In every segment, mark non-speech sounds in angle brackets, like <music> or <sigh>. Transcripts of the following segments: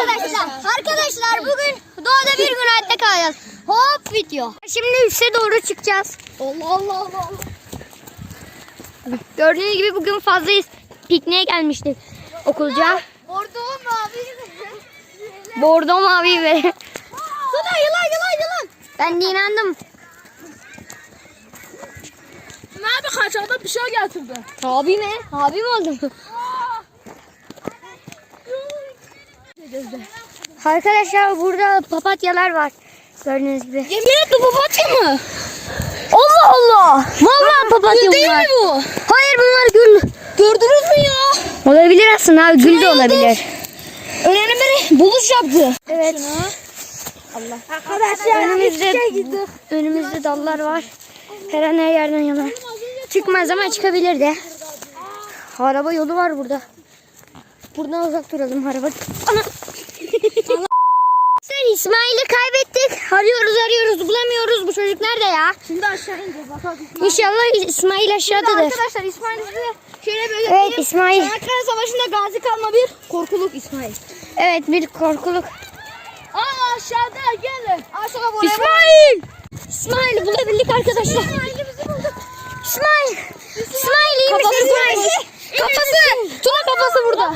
arkadaşlar. Arkadaşlar bugün doğada bir gün hayatta kalacağız. Hop video. Şimdi üste doğru çıkacağız. Allah Allah Allah. Gördüğünüz gibi bugün fazlayız. Pikniğe gelmiştik okulca. Orada mavi. Bordo mavi ve Sana yılan yılan yılan. ben de inandım. Nerede kaçakta bir şey getirdi. Abi mi? Abi mi <laughs> Arkadaşlar burada papatyalar var. Gördüğünüz gibi. Yemin et bu papatya mı? Allah Allah. Vallahi papatya değil bunlar. mi bu? Hayır bunlar gül. Gördünüz mü ya? Olabilir aslında abi gül de olabilir. Önemli biri buluş yaptı. Evet. Arkadaşlar Önümüzde önümüzde dallar var. Her an her yerden yanar. Çıkmaz ama çıkabilir de. Araba yolu var burada. Buradan uzak duralım araba. Ana. Sen İsmail'i kaybettik. Arıyoruz arıyoruz bulamıyoruz. Bu çocuk nerede ya? Şimdi aşağı ineceğiz bakalım. İnşallah İsmail aşağıdadır. Arkadaşlar İsmail şöyle böyle Evet İsmail. Çanakkale Savaşı'nda gazi kalma bir korkuluk İsmail. Evet bir korkuluk. Aa aşağıda gelin. Aşağıda buraya İsmail! İsmail bulabildik arkadaşlar. İsmail! İsmail iyi misin İsmail? Kafası! Tuna kafası burada.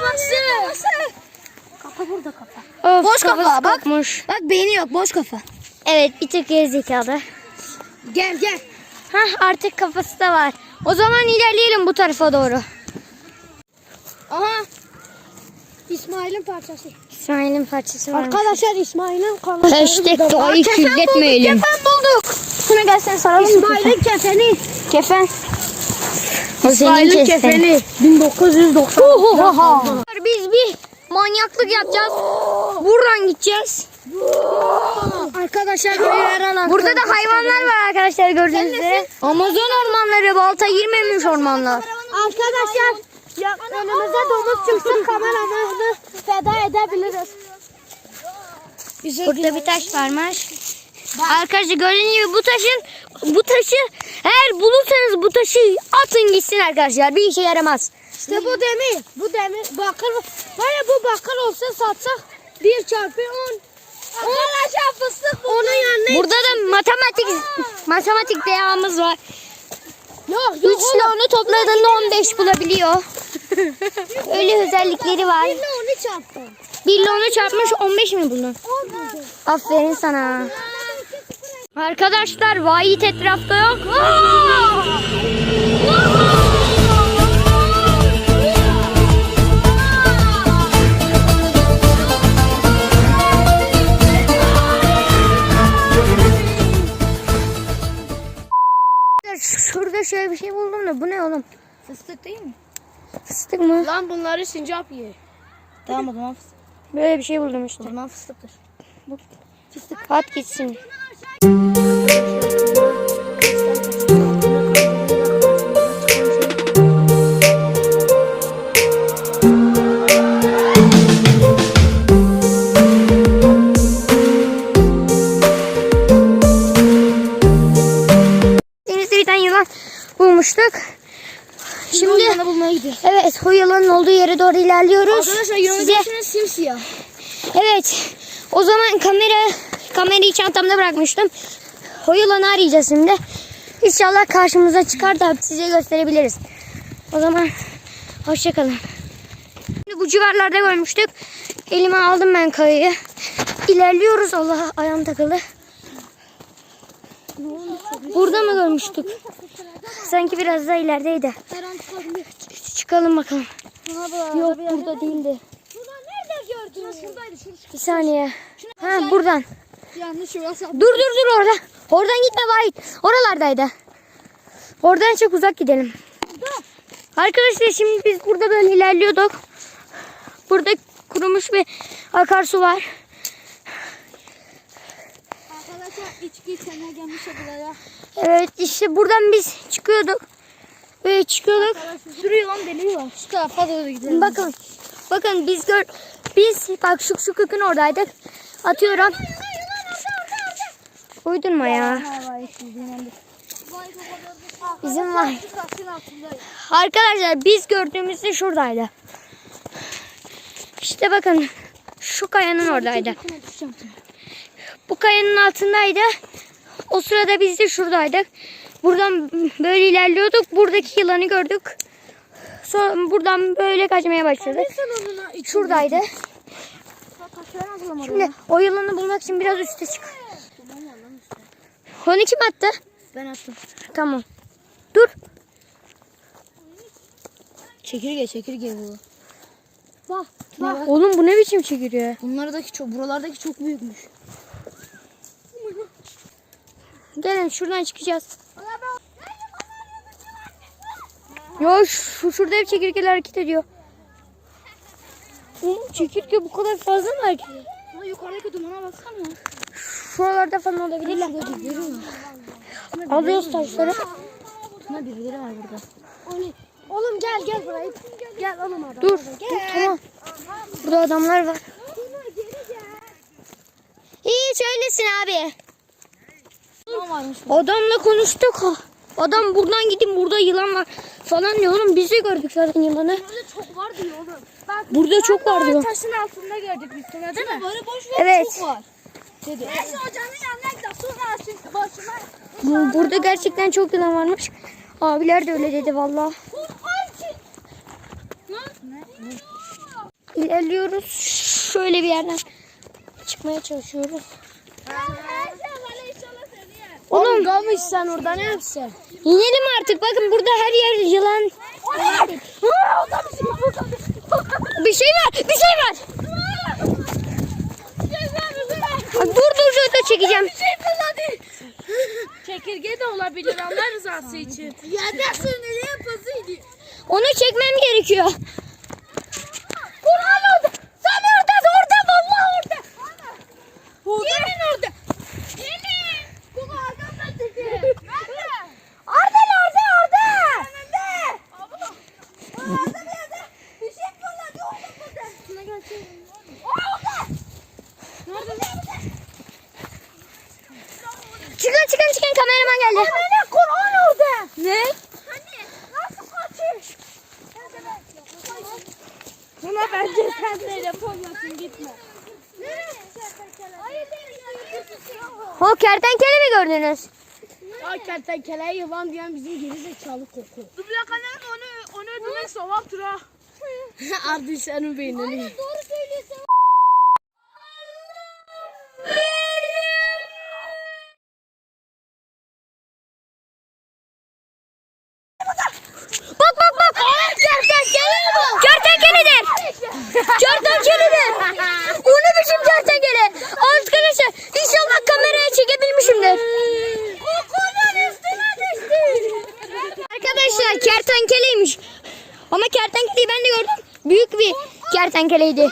Kafa burada kafa. Of, Boş kafa, kafası bak. kopmuş. Bak beyni yok boş kafa. Evet bir tık gerizekalı. Gel gel. Hah artık kafası da var. O zaman ilerleyelim bu tarafa doğru. Aha. İsmail'in parçası. İsmail'in parçası var. Arkadaşlar İsmail'in kanalı. Hashtag doğayı kirletmeyelim. Kefen bulduk. Şuna gelsen saralım? İsmail'in kefeni. Kefen. Kefen. kefeni. 1990. Biz bir manyaklık yapacağız. Buradan gideceğiz. Arkadaşlar yaralar. Burada da hayvanlar var arkadaşlar gördüğünüz üzere. Amazon ormanları balta girmemiş ormanlar. Arkadaşlar ya, önümüze domuz çıksın kameramızı feda edebiliriz. Burada bir taş varmış. Arkadaşlar gördüğünüz gibi bu taşın bu taşı eğer bulursanız bu taşı atın gitsin arkadaşlar. Bir işe yaramaz. İşte bu demir. Bu demir. Bakır. Var ya bu bakır olsa satsak 1 çarpı 10. Arkadaşlar fıstık Onun yanına Burada da matematik matematik değerimiz var. Yok 3 ile onu topladığında 15 bulabiliyor. <laughs> Öyle özellikleri var. 1 ile 10'u çarptım. 1 ile onu çarpmış 15 mi buldun? 10 buldum. Aferin sana. Arkadaşlar Vahit etrafta yok. Aa! Şurada şöyle bir şey buldum da bu ne oğlum? Fıstık değil mi? Fıstık mı? Lan bunları sincap yiyor. Tamam o zaman fıstık. Böyle bir şey buldum işte. O zaman fıstıktır. At gitsin. Bir tane yılan bulmuştuk. Şimdi Şimdi bulmaya gidiyor. evet o yılanın olduğu yere doğru ilerliyoruz. Arkadaşlar yolun Size simsiyah. Evet. O zaman kamera kamerayı çantamda bırakmıştım. O yılanı arayacağız şimdi. İnşallah karşımıza çıkar da size gösterebiliriz. O zaman hoşçakalın. Şimdi bu civarlarda görmüştük. Elime aldım ben kayayı. İlerliyoruz. Allah ayağım takıldı. Burada mı görmüştük? Sanki biraz daha ilerideydi. Çıkalım bakalım. Yok burada değildi. Gördünüz? Şuradaydı. Şurada. Bir saniye. Ha buradan. Yanlış. Dur dur dur orada. Oradan gitme Vahit. Oralardaydı. Oradan çok uzak gidelim. Arkadaşlar şimdi biz burada böyle ilerliyorduk. Burada kurumuş bir akarsu var. Arkadaşlar içki içene gelmiş buraya. Evet işte buradan biz çıkıyorduk. Böyle çıkıyorduk. Sürü yılan deliği var. Şu tarafa doğru gidelim. Bakın. Bakın biz gör biz bak şu şu kökün oradaydık. Atıyorum. Uydurma ya. Bizim var. Arkadaşlar biz gördüğümüzde şuradaydı. İşte bakın. şu kayanın oradaydı. Bu kayanın altındaydı. O sırada biz de şuradaydık. Buradan böyle ilerliyorduk. Buradaki yılanı gördük. Sonra buradan böyle kaçmaya başladık. Şuradaydı. Şimdi o yılanı bulmak için biraz üste çık. Onu kim attı? Ben attım. Tamam. Dur. Çekirge çekirge bu. Bak. Bak. Oğlum bu ne biçim çekiriyor? Bunlardaki çok buralardaki çok büyükmüş. Gelin şuradan çıkacağız. Yo şu, şurada hep çekirgeler hareket ediyor. Oğlum çekirge bu kadar fazla mı hareket ediyor? Ama yukarıdaki dumana baksana. Şuralarda falan olabilirler. Alıyoruz taşları. Buna birileri var burada. Oğlum gel gel buraya. Gel oğlum adam. Dur, dur tamam. Burada adamlar var. Hiç öylesin abi. Adamla konuştuk. Adam buradan gidin burada yılan var falan diyor. Oğlum biz de gördük zaten yılanı. Burada çok var diyor oğlum. Bak Burada çok var diyor. taşın altında gördük biz sana değil mi? Böyle boş ver Evet. çok var. Dedi. Neyse hocanın yanına gidelim. Sonra açın başına. Bu- Burada gerçekten çok yılan varmış. Abiler de öyle dedi valla. İlerliyoruz. Şöyle bir yerden çıkmaya çalışıyoruz. Kalmış sen orada ne yapsın? İnelim artık. Bakın burada her yer yılan. Bir şey var. Bir şey var. Dur dur şurada çekeceğim. Çekirge de olabilir Allah rızası için. Ya dersin ne yapasıydı? Onu çekmem gerekiyor. Kur'an orada. Sen orada. Orada vallahi orada. Yemin orada. Yemin. Kuma arkamdan çekti. Nerede? Orada orada orada. Önünde. Orada bir yerde. Bir şey fırladı orada burada. Şuna göstereyim. Orada. Nerede? Çıkın çıkın çıkın kameraman geldi. Anne Kur'an orada. Ne? Hani nasıl kaçır? Buna bence sen telefonlasın gitme. Hayır O kertenkele mi gördünüz? Ay kertenkele yılan diyen bizim geri zekalı koku. Dublakaların onu onu ödülmek sevaptır ha. <laughs> Ardı senin beynini. doğru söylüyorsun. Bak bak bak. Kertenkele bu. Kertenkeledir. Kertenkeledir. O ne biçim kertenkele? Arkadaşlar inşallah kameraya çekebilmişimdir. Kokunun üstüne düştü. Arkadaşlar kertenkeleymiş. Ama kertenkeleyi ben de gördüm. Büyük bir kertenkeleydi.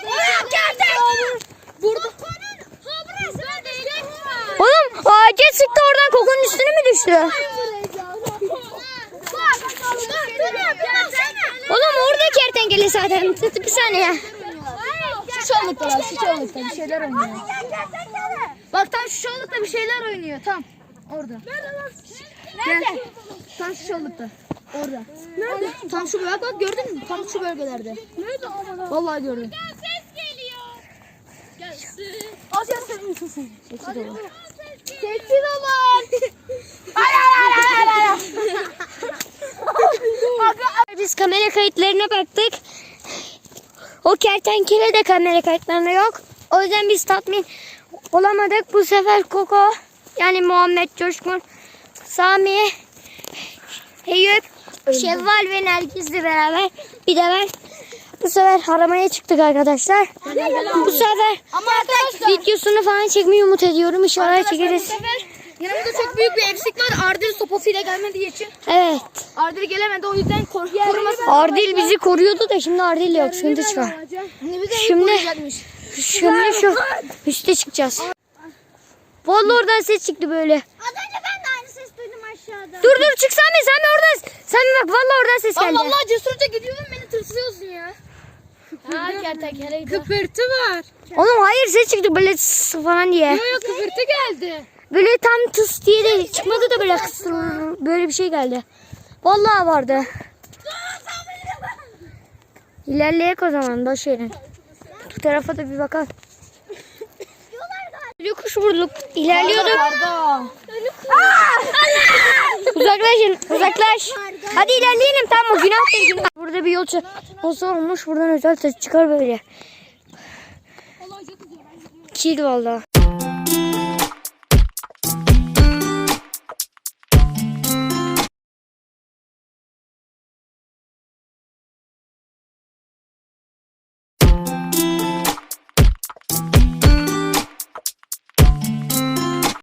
Kertenkele. Burada. Oğlum ağaca sıktı oradan kokunun üstüne mi düştü? Oğlum orada kertenkele zaten. Bir saniye. Şu çalılıkta var, şu çalılıkta bir şeyler oynuyor. Bak tam şu çalılıkta bir şeyler oynuyor, tam. Orada. Nerede? Gel. Tam şu çalılıkta. Orada. Nerede? Tam şu bölge, bak gördün mü? Tam şu bölgelerde. Nerede ama? Vallahi gördüm. Ses geliyor. Gelsin. Az ya senin sesin. Sessiz olun. Sessiz <laughs> olun. Ay ay ay ay <laughs> ay. Biz kamera kayıtlarına baktık. O kertenkele de kamera kayıtlarında yok. O yüzden biz tatmin olamadık. Bu sefer Koko yani Muhammed Coşkun, Sami, Eyüp, Şevval ve Nergiz'le beraber bir de ben bu sefer aramaya çıktık arkadaşlar. Bu sefer Ama arkadaşlar. videosunu falan çekmeyi umut ediyorum. İnşallah çekeriz. Yanımızda çok büyük bir eksik var. Ardil sopasıyla gelmediği için. Evet. Ardil gelemedi o yüzden kor koruması. Ardil bizi koruyordu da şimdi Ardil yok. Sıkıntı çıkar. Şimdi-. Şimdi şu üste çıkacağız. Vallahi oradan ses çıktı böyle. Az önce ben de aynı ses duydum aşağıda. Dur dur çık Sami Sami oradan. Sami bak vallahi oradan ses geldi. Allah Allah cesurca gidiyorum beni tırsıyorsun ya. Ha kertenkeleydi. Kıpırtı var. Oğlum hayır ses çıktı böyle tıs falan diye. Yok kıpırtı geldi. Böyle tam tıs diye de çıkmadı da böyle kısır böyle bir şey geldi. Vallahi vardı. İlerleyek o zaman boş verin. Bu tarafa da bir bakalım. Ölü kuş vurduk. İlerliyorduk. Uzaklaşın. Uzaklaş. Hadi ilerleyelim tamam mı? Günah değil günah. Burada bir yol olsa olmuş. Buradan özel ses çıkar böyle. Kil valla.